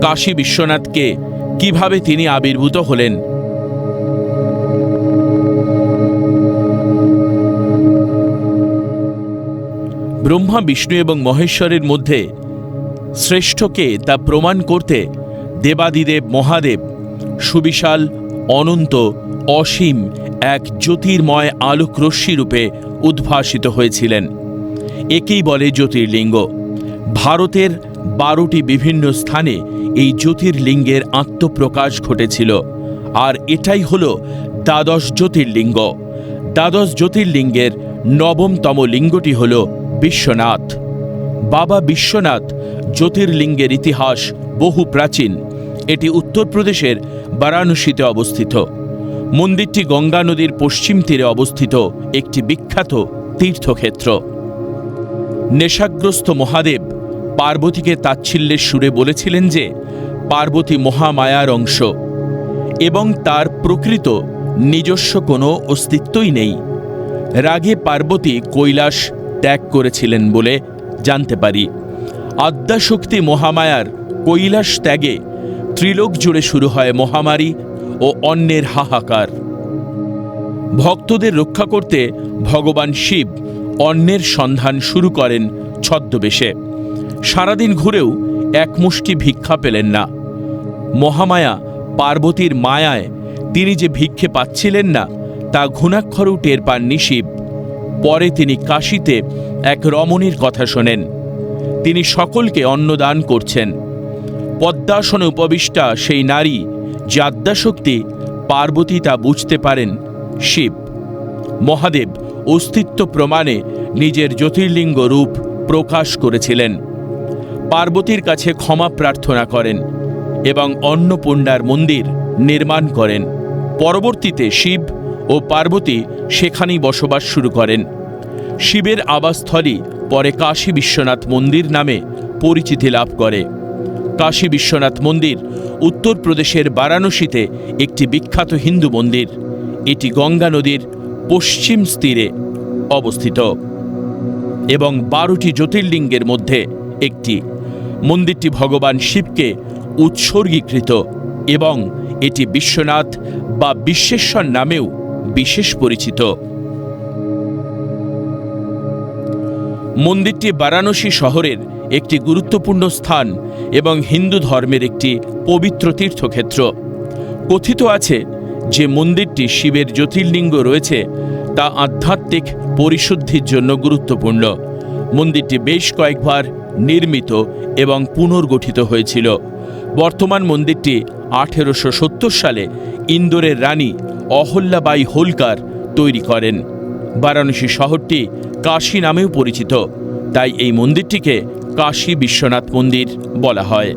কাশী বিশ্বনাথকে কীভাবে তিনি আবির্ভূত হলেন? ব্রহ্মা, বিষ্ণু এবং মহেশ্বরের মধ্যে শ্রেষ্ঠকে তা প্রমাণ করতে দেবাদিদেব মহাদেব, সুবিশাল, অনন্ত, অসীম এক জ্যোতির্ময় আলোক রশ্মি রূপে উদ্ভাসিত হয়েছিলেন। একেই বলে জ্যোতির্লিঙ্গ। ভারতের বারোটি বিভিন্ন স্থানে এই জ্যোতির্লিঙ্গের আত্মপ্রকাশ ঘটেছিল। আর এটাই হল দ্বাদশ জ্যোতির্লিঙ্গ। দ্বাদশ জ্যোতির্লিঙ্গের নবমতম লিঙ্গটি হল বিশ্বনাথ। বাবা বিশ্বনাথ জ্যোতির্লিঙ্গের ইতিহাস বহু প্রাচীন। এটি উত্তরপ্রদেশের বারাণসীতে অবস্থিত। মন্দিরটি গঙ্গা নদীর পশ্চিম তীরে অবস্থিত একটি বিখ্যাত তীর্থক্ষেত্র। নেশাগ্রস্ত মহাদেব পার্বতীকে তাচ্ছিল্যের সুরে বলেছিলেন যে, পার্বতী মহামায়ার অংশ। এবং তার প্রকৃত নিজস্ব কোনো অস্তিত্বই নেই। রাগে পার্বতী কৈলাস ত্যাগ করেছিলেন বলে জানতে পারি। আদ্যাশক্তি মহামায়ার কৈলাস ত্যাগে ত্রিলোক জুড়ে শুরু হয় মহামারী ও অন্যের হাহাকার। ভক্তদের রক্ষা করতে ভগবান শিব অন্যের সন্ধান শুরু করেন ছদ্মবেশে। সারাদিন ঘুরেও এক মুষ্টি ভিক্ষা পেলেন না। মহামায়া পার্বতীর মায়ায় তিনি যে ভিক্ষে পাচ্ছিলেন না, তা ঘুণাক্ষরও টের পাননি শিব পরে তিনি কাশীতে এক রমণীর কথা শোনেন। তিনি সকলকে অন্নদান করছেন। পদ্মাসনে উপবিষ্টা সেই নারী যে আদ্যাশক্তি পার্বতী তা বুঝতে পারেন শিব। মহাদেব অস্তিত্ব প্রমাণে নিজের জ্যোতির্লিঙ্গ রূপ প্রকাশ করেছিলেন। পার্বতীর কাছে ক্ষমা প্রার্থনা করেন এবং অন্নপূর্ণার মন্দির নির্মাণ করেন। পরবর্তীতে শিব ও পার্বতী সেখানেই বসবাস শুরু করেন। শিবের আবাসস্থলই পরে কাশী বিশ্বনাথ মন্দির নামে পরিচিতি লাভ করে। কাশী বিশ্বনাথ মন্দির উত্তরপ্রদেশের বারাণসীতে একটি বিখ্যাত হিন্দু মন্দির। এটি গঙ্গা নদীর পশ্চিম তীরে অবস্থিত এবং বারোটি জ্যোতির্লিঙ্গের মধ্যে একটি। মন্দিরটি ভগবান শিবকে উৎসর্গীকৃত এবং এটি বিশ্বনাথ বা বিশ্বেশ্বর নামেও বিশেষ পরিচিত। মন্দিরটি বারাণসী শহরের একটি গুরুত্বপূর্ণ স্থান এবং হিন্দু ধর্মের একটি পবিত্র তীর্থক্ষেত্র। কথিত আছে যে মন্দিরটি শিবের জ্যোতির্লিঙ্গ রয়েছে, তা আধ্যাত্মিক পরিশুদ্ধির জন্য গুরুত্বপূর্ণ। মন্দিরটি বেশ কয়েকবার নির্মিত এবং পুনর্গঠিত হয়েছিল। বর্তমান মন্দিরটি আঠেরোশো সত্তর সালে ইন্দোরের রানী অহল্যাবাই হোলকার তৈরি করেন। বারাণসী শহরটি কাশী নামেও পরিচিত, তাই এই মন্দিরটিকে কাশী বিশ্বনাথ মন্দির বলা হয়।